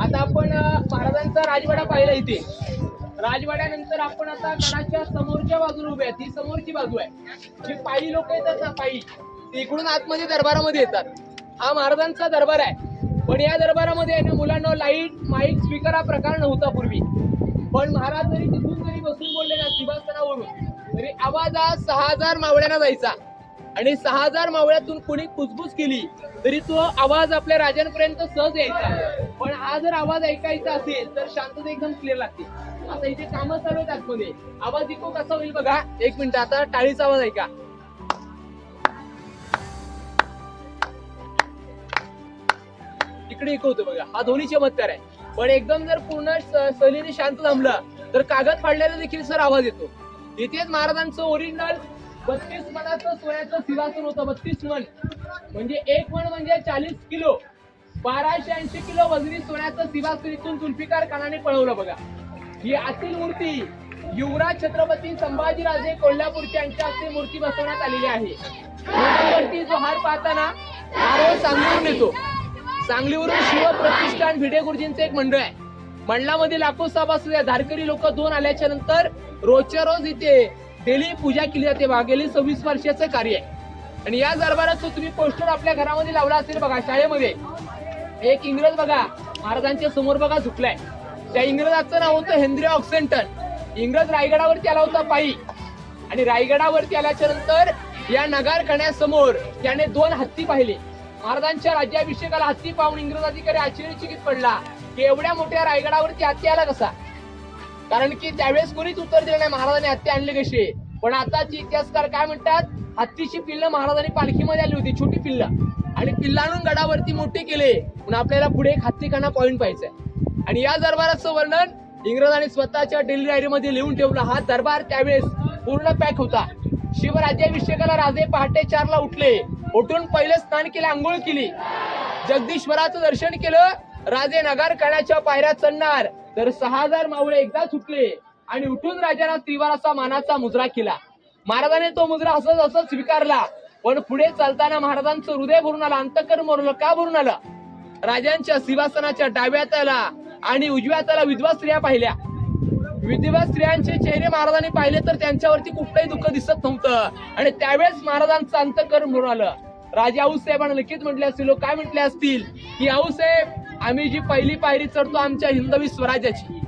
आता आपण महाराजांचा राजवाडा पाहिला इथे. राजवाड्यानंतर आपण आता गडाच्या समोरच्या बाजूला उभे आहे ती समोरची बाजू आहे. जी पायी लोक येतात ना पायी इकडून आतमध्ये दरबारामध्ये येतात. हा महाराजांचा दरबार आहे. पण या दरबारामध्ये आहे ना मुलांना लाइट माईक स्पीकर हा प्रकार नव्हता पूर्वी. पण महाराज जरी तिथून जरी बसून बोलले ना सिंहासनावरून तरी आवाज हा सहा हजार मावळ्यांना जायचा. आणि सहा हजार मावळ्यातून कोणी कुजबूज केली तरी तो आवाज आपल्या राजांपर्यंत सहज यायचा. पण हा जर आवाज ऐकायचा असेल तर शांतता एकदम क्लिअर लागते. आता इथे कामं चालू आहेत आतमध्ये. आवाज इको कसा होईल बघा. एक मिनिट आता टाळीचा आवाज ऐका. इकडे इको होतो बघा. हा दोन्ही चमत्कार आहे. पण एकदम जर पूर्ण सहलीने शांत थांबला तर कागद फाडल्याला देखील सर आवाज येतो. इथेच महाराजांचं ओरिजिनल बत्तीस मनाचं सोन्याचं सिंहासन होतं बत्तीस मन. म्हणजे एक मन म्हणजे चाळीस किलो. बाराशे ऐंशी किलो वजनी सोन्याचं सिंहासन इथून जुल्फिकार खानाने पळवलं बघा. ही आतील मूर्ती युवराज छत्रपती संभाजीराजे कोल्हापूरचे यांच्या हस्ते मूर्ती बसवण्यात आलेली आहे. जो हार पाहताना हार सांगलीवरून येतो. सांगलीवरून शिवप्रतिष्ठान भिडे गुरुजींचं एक मंडळ आहे. मंडळामध्ये लाखो सभासद आहेत. धारकरी लोक दोन आल्याच्यानंतर रोजच्या रोज इथे डेली पूजा केली जाते. बघा गेली सव्वीस वर्षाचं कार्य आहे. आणि या दरबाराचं तुम्ही पोस्टर आपल्या घरामध्ये लावला असेल बघा शाळेमध्ये. एक इंग्रज बघा महाराजांच्या समोर बघा झुकलाय. त्या इंग्रजाचं नाव होतं हेनरी ऑक्सेंटन. इंग्रज रायगडावरती आला होता पायी. आणि रायगडावरती आल्याच्यानंतर या नगार करण्यासमोर त्याने दोन हत्ती पाहिले. महाराजांच्या राज्याभिषेकाला हत्ती पाहून इंग्रज अधिकारी आश्चर्यचकित पडला की एवढ्या मोठ्या रायगडावरती हत्ती आला कसा? कारण की त्यावेळेस कोणीच उत्तर दिलं नाही महाराजांनी हत्ती आणले कसे पण आताचे इतिहासकार काय म्हणतात? हत्तीची पिल्ल महाराजांनी पालखीमध्ये आली होती छोटी पिल्ल. आणि पिल्ल गडावरती मोठे केले. पण आपल्याला पुढे एक हत्तीखाना पॉईंट पाहिजे आणि या दरबाराचं वर्णन इंग्रजांनी स्वतःच्या डेली डायरीमध्ये लिहून ठेवलं. हा दरबार त्यावेळेस पूर्ण पॅक होता. शिवराज्याभिषेकाला राजे पहाटे चारला उठले. उठून पहिले स्नान केले आंघोळ केली. जगदीश्वराचं दर्शन केलं. राजे नगार करण्याच्या पायऱ्या चढणार. तर सहा हजार मावळे एकदा सुटले आणि उठून राजाला त्रिवाराचा मानाचा मुजरा केला. महाराजाने तो मुजरा असंच असंच स्वीकारला. पण पुढे चालताना महाराजांचं हृदय भरून आलं अंतकर मोरलं का भरून आलं? राजांच्या सिंहासनाच्या डाव्या त्याला आणि उजव्या त्याला विधवा स्त्रिया पाहिल्या. विधवा स्त्रियांचे चेहरे महाराजांनी पाहिले तर त्यांच्यावरती कुठलंही दुःख दिसत नव्हतं. आणि त्यावेळेस महाराजांचं अंतकर म्हणून आलं. राजे आऊसाहेबांना लिखित म्हटले असतील काय म्हटले असतील? की आऊसाहेब आम्ही जी पहिली पायरी चढतो आमच्या हिंदवी स्वराज्याची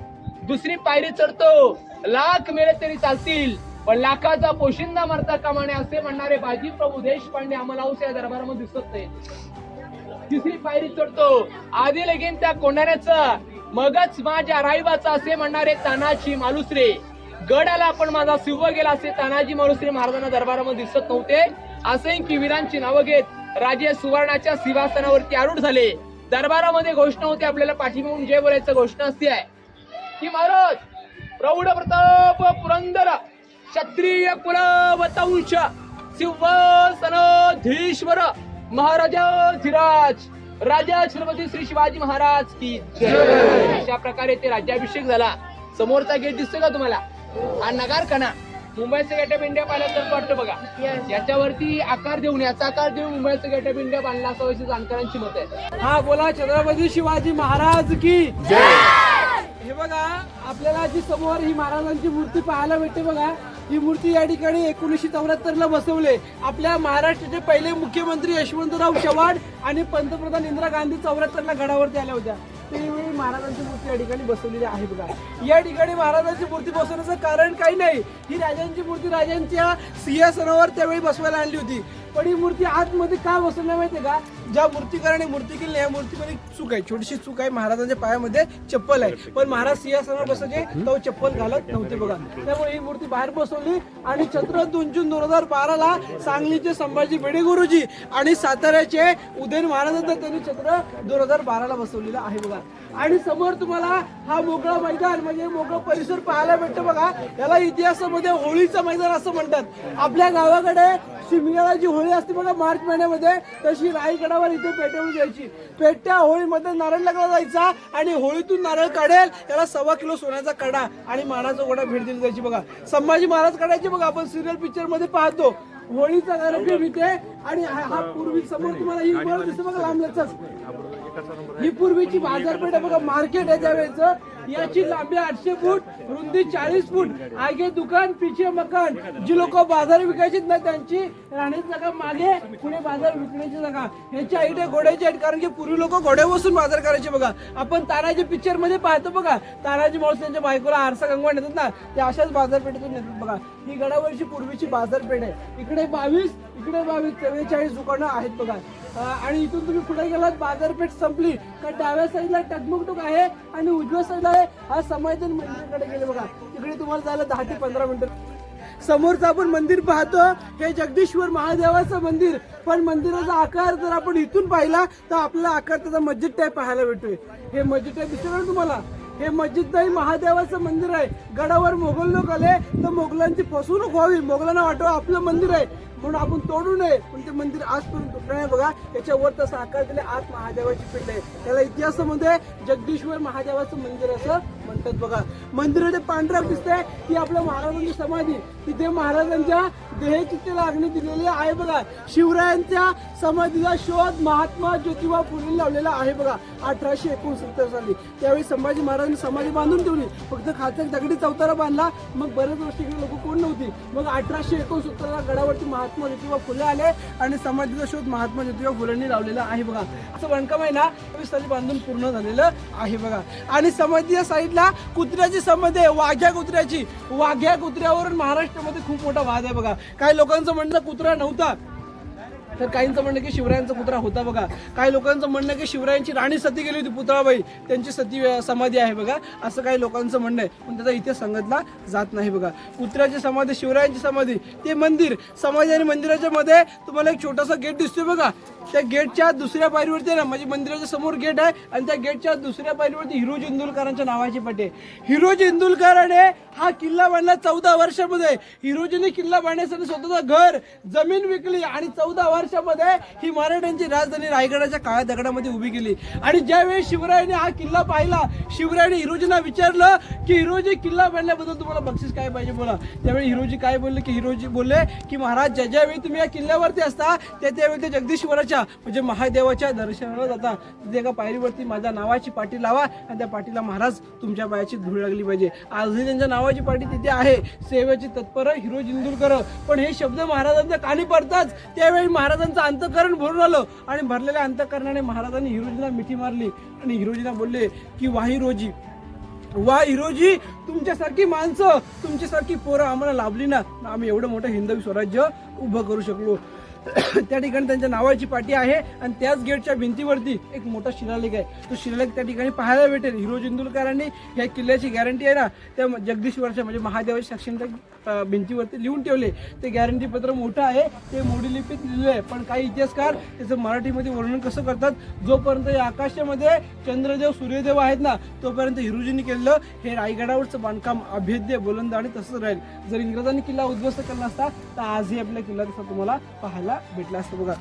दुसरी पायरी चढतो लाख मेले तरी चालतील पण लाखाचा पोशिंदा मरता कामाने असे म्हणणारे बाजी प्रभू देशपांडे आम्हाला आऊसाहेब दरबारामध्ये दिसत नाही. तिसरी पायरी चढतो आधी लगीन त्या कोंढाण्याचं मगच माझ्या राईबाचा असे म्हणणारे तानाजी मालुसरे. गडाला पण माझा शिव गेला असे तानाजी मालुसरे महाराजांना दरबारामध्ये दिसत नव्हते. असंख्य वीरांची नावं घेत राजे सुवर्णाच्या सिंहासनावरती आरूढ झाले. दरबारामध्ये घोषणा होती आपल्याला पाठीमागून जय बोलायचं घोषणा असते आहे. की महाराज प्रौढ प्रताप पुरंदर क्षत्रिय कुलवतंश सिंहासनाधीश्वर महाराजाधिराज राजा छत्रपती श्री शिवाजी महाराज की अशा प्रकारे ते राज्याभिषेक झाला. समोरचा गेट दिसतोय का तुम्हाला? हा नगार कणा मुंबईचं गेट ऑफ इंडिया पाहिलं तर वाटतं बघा? याच्यावरती आकार देऊन याचा आकार देऊन मुंबईचं गेट ऑफ इंडिया बांधला असं अशी जाणकारांची मत आहे हा बोला छत्रपती शिवाजी महाराज की हे बघा आपल्याला जी समोर ही महाराजांची मूर्ती पाहायला भेटते बघा ही मूर्ती या ठिकाणी एकोणीसशे चौऱ्याहत्तर ला बसवले. आपल्या महाराष्ट्राचे पहिले मुख्यमंत्री यशवंतराव चव्हाण आणि पंतप्रधान इंदिरा गांधी चौऱ्याहत्तर ला गडावरती आल्या होत्या. त्यावेळी महाराजांची मूर्ती या ठिकाणी बसवलेली आहे बघा. या ठिकाणी महाराजांची मूर्ती बसवण्याचं कारण काही नाही. ही राजांची मूर्ती राजांच्या सिंहासनावर त्यावेळी बसवायला आणली होती. पण ही मूर्ती आतमध्ये का बसवल्या माहितीये का? ज्या मूर्तीकाराने मूर्ती केली या मूर्तीमध्ये चूक आहे. छोटीशी चूक आहे. महाराजांच्या पायामध्ये चप्पल आहे. पण महाराज सिंहासनावर बसायचे तो चप्पल घालत नव्हते बघा. त्यामुळे ही मूर्ती बाहेर बसवली आणि छत्र दोन जून दोन हजार बाराला सांगलीचे संभाजी भिडे गुरुजी आणि साताऱ्याचे उदयन महाराजांचा त्यांनी छत्र दोन हजार बाराला बसवलेलं आहे बघा. आणि समोर तुम्हाला हा मोकळा मैदान म्हणजे मोकळा परिसर पाहायला भेटतो बघा. याला इतिहासामध्ये होळीचं मैदान असं म्हणतात. आपल्या गावाकडे शिमग्याला जी होळी असते बघा मार्च महिन्यामध्ये. तशी रायगडावर इथे पेटवली जायची पेट्या होळीमध्ये नारळ लागला जायचा आणि होळीतून नारळ काढेल. याला सव्वा किलो सोन्याचा कडा आणि मानाचा गोडा भेट दिली जायची बघा. संभाजी महाराज काढायचे बघा आपण सिरियल पिक्चरमध्ये पाहतो. होळीचा कार्यक्रम इथे आणि हा पूर्वी समोर तुम्हाला ही बघा लांब लचक ही पूर्वीची बाजारपेठ आहे बघा मार्केट आहे त्यावेळेचं. याची लांबी आठशे फूट रुंदी चाळीस फूट. आगे दुकान पिछे मकान. जी लोक बाजार विकायचीत ना त्यांची राहण्याची जागा मागे पुढे बाजार विकण्याची जागा. ह्याची आईट आहे घोड्याची आईट कारण की पूर्वी लोक घोड्या बसून बाजार करायचे बघा. आपण तानाजी पिक्चरमध्ये पाहतो बघा. तानाजी माणूस त्यांच्या बायकोला आरसा गंगवा नेतात ना ते अशाच बाजारपेठेतून नेतात बघा. ही गडावरची पूर्वीची बाजारपेठ आहे. इकडे बावीस इकडे बावीस चव्वेचाळीस दुकानं आहेत बघा. आणि इथून तुम्ही पुढे गेलात बाजारपेठ संपली. का डाव्या साईडला टकमुकटुक आहे आणि उजव्या साईडला आहे? हा समायतन मंदिराकडे गेले बघा. तिकडे तुम्हाला जायला दहा ते पंधरा मिनिटं. समोरचं आपण मंदिर पाहतो. हे जगदीश्वर महादेवाचं मंदिर. पण मंदिराचा आकार जर आपण इथून पाहिला तर आपल्याला आकार त्याचा मस्जिद टाईप पाहायला भेटतोय. हे मस्जिद टाईप दिसतं ना तुम्हाला? हे मस्जिद महादेवाचं मंदिर आहे. गडावर मोगल लोक आले तर मोगलांची फसवणूक व्हावी. मोगलांना वाटव आपलं मंदिर आहे. म्हणून आपण तोडू नये. पण ते मंदिर आजपर्यंत तुटलं नाही बघा याच्यावर तसं आकार दिले आज महादेवाची पिंड आहे. त्याला इतिहासामध्ये जगदीश्वर महादेवाचं मंदिर असं म्हणतात बघा. मंदिराचे पांढरा दिसतंय ती आपल्या महाराजांची समाधी. तिथे महाराजांच्या देहचित्तेला अग्नी दिलेली आहे बघा. शिवरायांच्या समाधीचा शोध महात्मा ज्योतिबा फुले लावलेला आहे बघा अठराशे एकोणसत्तर साली. त्यावेळी संभाजी महाराजांनी समाधी बांधून ठेवली. फक्त खालचा दगडी चौतारा बांधला. मग बऱ्याच गोष्टीकडे लोक कोण नव्हती? मग अठराशे एकोणसत्तरला गडावरती महात्मा ज्योतिबा फुले आले आणि समाधीचा शोध महात्मा ज्योतिबा फुलेंनी लावलेला आहे बघा. असं बांधकाम आहे ना विस्तारी बांधून पूर्ण झालेलं आहे बघा. आणि समाधीच्या साईडला कुत्र्याची समाधी आहे वाघ्या कुत्र्याची. वाघ्या कुत्र्यावरून महाराष्ट्रामध्ये खूप मोठा वाद आहे बघा. काही लोकांचं म्हणणं कुत्रा नव्हता. तर काहींचं म्हणणं की शिवरायांचा पुतळा होता बघा. काही लोकांचं म्हणणं की शिवरायांची राणी सती गेली होती पुतळाबाई. त्यांची सती समाधी आहे बघा. असं काही लोकांचं म्हणणं आहे. पण त्याचा इथे सांगितला जात नाही बघा. पुतळ्याची समाधी शिवरायांची समाधी ते मंदिर. समाधी आणि मंदिराच्या मध्ये तुम्हाला एक छोटासा गेट दिसतोय बघा. त्या गेटच्या दुसऱ्या पायरीवरती ना म्हणजे मंदिराच्या समोर गेट आहे आणि त्या गेटच्या दुसऱ्या पायरीवरती हिरोजी इंदुलकरांच्या नावाची पटे हिरोज हिरोजी इंदुलकराने हा किल्ला बांधला चौदा वर्षामध्ये. हिरोजीने किल्ला बांधण्यासाठी स्वतःचं घर जमीन विकली आणि चौदा वर्ष वर्षामध्ये ही मराठ्यांची राजधानी रायगडाच्या काळ्या दगडामध्ये उभी केली. आणि ज्यावेळी शिवरायाने हा किल्ला पाहिला शिवरायाने हिरोजींना विचारलं की हिरोजी किल्ला बांधल्याबद्दल तुम्हाला बक्षीस काय पाहिजे बोला. त्यावेळी हिरोजी काय बोलले की हिरोजी बोलले की महाराज ज्या ज्यावेळी तुम्ही या किल्ल्यावरती असता त्या त्यावेळी ते जगदीश्वराच्या म्हणजे महादेवाच्या दर्शनाला जाता. तिथे एका पायरीवरती माझ्या नावाची पाटी लावा आणि त्या पाटीला महाराज तुमच्या पायाची धूळ लागली पाहिजे. आजही त्यांच्या नावाची पाटी तिथे आहे. सेवेची तत्पर हिरोज इंदुरकर पण हे शब्द महाराजांच्या कानी पडताच. त्यावेळी महाराज महाराजांचं अंतकरण भरून आलं आणि भरलेल्या अंतकरणाने महाराजांनी हिरोजीला मिठी मारली. आणि हिरोजीला बोलले की वाही रोजी वा हिरोजी तुमच्यासारखी माणसं तुमच्यासारखी पोरं आम्हाला लाभली ना. आम्ही एवढं मोठं हिंदवी स्वराज्य उभं करू शकलो. त्या ठिकाणी त्यांच्या नावाची पाटी आहे आणि त्याच गेटच्या भिंतीवरती एक मोठा शिलालेख आहे. तो शिलालेख त्या ठिकाणी पाहायला भेटेल. हिरोज इंदुलकरांनी या किल्ल्याची गॅरंटी आहे ना त्या जगदीश्वरच्या म्हणजे महादेवाच्या साक्षींच्या भिंतीवरती लिहून ठेवले. ते गॅरंटी पत्र मोठं आहे ते मोडी लिपीत लिहिलं आहे. पण काही इतिहासकार त्याचं मराठीमध्ये वर्णन कसं करतात? जोपर्यंत या आकाशामध्ये चंद्रदेव सूर्यदेव आहेत ना तोपर्यंत हिरोजींनी केलेलं हे रायगडावरचं बांधकाम अभेद्य बोलंद आणि तसंच राहील. जर इंग्रजांनी किल्ला उद्ध्वस्त केला असता तर आजही आपल्या किल्ला तसा तुम्हाला पाहायला भेटला असतं बघा.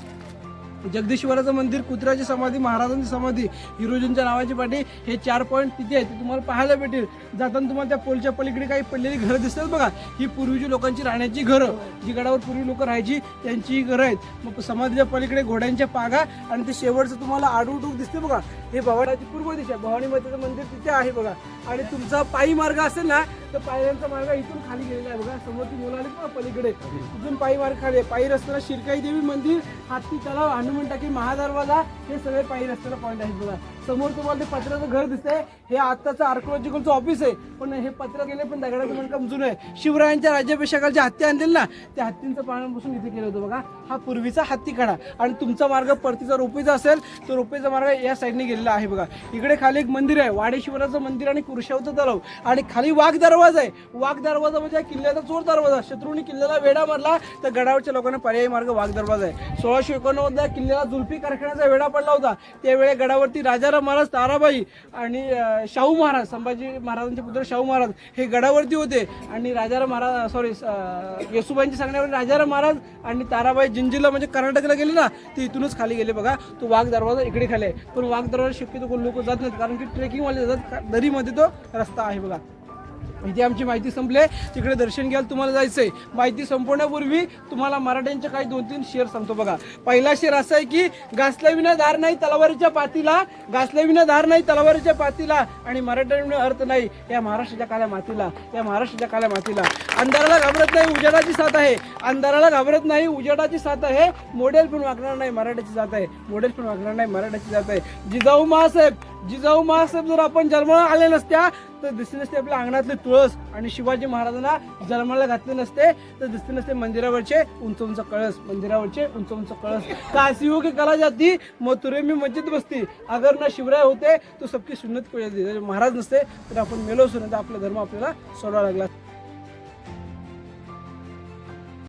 जगदीश्वराचं मंदिर कुत्र्याची समाधी महाराजांची समाधी हिरोजींच्या नावाची पाठी हे चार पॉईंट तिथे आहे ते तुम्हाला पाहायला भेटेल. जाताना तुम्हाला त्या पोलच्या पलीकडे काही पडलेली घरं दिसतात बघा. ही पूर्वीची लोकांची राहण्याची घरं. जी गडावर पूर्वी लोक राहायची त्यांची ही घरं आहेत. मग समाधीच्या पलीकडे घोड्यांच्या पागा आणि ते शेवटचं तुम्हाला आडूटूक दिसते बघा. हे भवानीची पूर्व दिशा भवानी मातेचं मंदिर तिथे आहे बघा. आणि तुमचा पायी मार्ग असेल ना तर पायऱ्यांचा मार्ग इथून खाली गेलेला आहे बघा. समोर ती मुलं आली पलीकडे. इथून पायी मार्ग खाली पायी रस्त्याला शिरकाई देवी मंदिर हाती तलाव हनुमान टाकी महादरवाजा हे सगळे पायी रस्त्याला पॉईंट आहेत बघा. समोर तुम्हाला ते पत्र्याचं घर दिसतंय. हे आत्ताचं आर्कोलॉजिकलचं ऑफिस आहे. पण हे पत्र गेले पण दगडाचं बांधकाम जुनं आहे. शिवरायांच्या राज्याभिषेकाच्या हत्ती आणलेली ना त्या हत्तींचं पाण्यापासून इथे केलं होतं बघा. हा पूर्वीचा हत्ती खडा. आणि तुमचा मार्ग परतीचा रोपेचा असेल तर रोपेचा मार्ग या साईडने गेलेला आहे बघा. इकडे खाली एक मंदिर आहे. वाडेश्वराचं मंदिर आणि कुरशावचं तलाव. आणि खाली वाघ दरवाजा आहे. वाघ दरवाजा म्हणजे किल्ल्याचा चोर दरवाजा. शत्रूंनी किल्ल्याला वेढा मारला तर गडावरच्या लोकांना पर्यायी मार्ग वाघ दरवाजा आहे. सोळाशे एकोणनव्वदला किल्ल्याला जुल्फी कारखान्याचा वेढा पडला होता. त्यावेळी गडावरती राजाराम महाराज ताराबाई आणि शाहू महाराज संभाजी महाराजांचे पुत्र शाहू महाराज हे गडावरती होते. आणि राजाराम महाराज सॉरी येसुबाईंच्या सांगण्यावर राजाराम महाराज आणि ताराबाई जिंजीला म्हणजे कर्नाटकला गेले ना ते इथूनच खाली गेले बघा. तो वाघ दरवाजा इकडे खाली आहे. पण वाघ दरवाजा शक्यतो कोण लोक जात नाहीत. कारण की ट्रेकिंगवाले जातात दरीमध्ये तो रस्ता आहे बघा. इथे आमची माहिती संपले तिकडे दर्शन घ्यायला तुम्हाला जायचंय. माहिती संपवण्यापूर्वी तुम्हाला मराठ्यांचे काही दोन तीन शेर सांगतो बघा. पहिला शेर असा आहे की घासल्याविना धार नाही तलवारीच्या पातीला घासल्याविना धार नाही तलवारीच्या पातीला आणि मराठ्यांविना अर्थ नाही या महाराष्ट्राच्या काल्या मातीला या महाराष्ट्राच्या काल्या मातीला. अंधाराला घाबरत नाही उजेडाची साथ आहे. अंधाराला घाबरत नाही उजेडाची साथ आहे. मोडेल पण वागणार नाही मराठ्याची जात आहे. मोडेल पण वागणार नाही मराठ्याची जात आहे. जिजाऊ महासाहेब जिजाऊ महाराज जर आपण जन्माला आले नसत्या तर दिसले नसते आपल्या अंगणातले तुळस आणि शिवाजी महाराजांना जन्माला घातले नसते तर दिसले नसते मंदिरावरचे उंच उंच कळस मंदिरावरचे उंच उंच कळस. काशी हो की कला जाती मथुरे मी मस्जिद बसती. अगर ना शिवराय होते तो सबकी सुन्नत को जर महाराज नसते तर आपण मेलो सुनत तर आपला धर्म आपल्याला सोडावा लागला.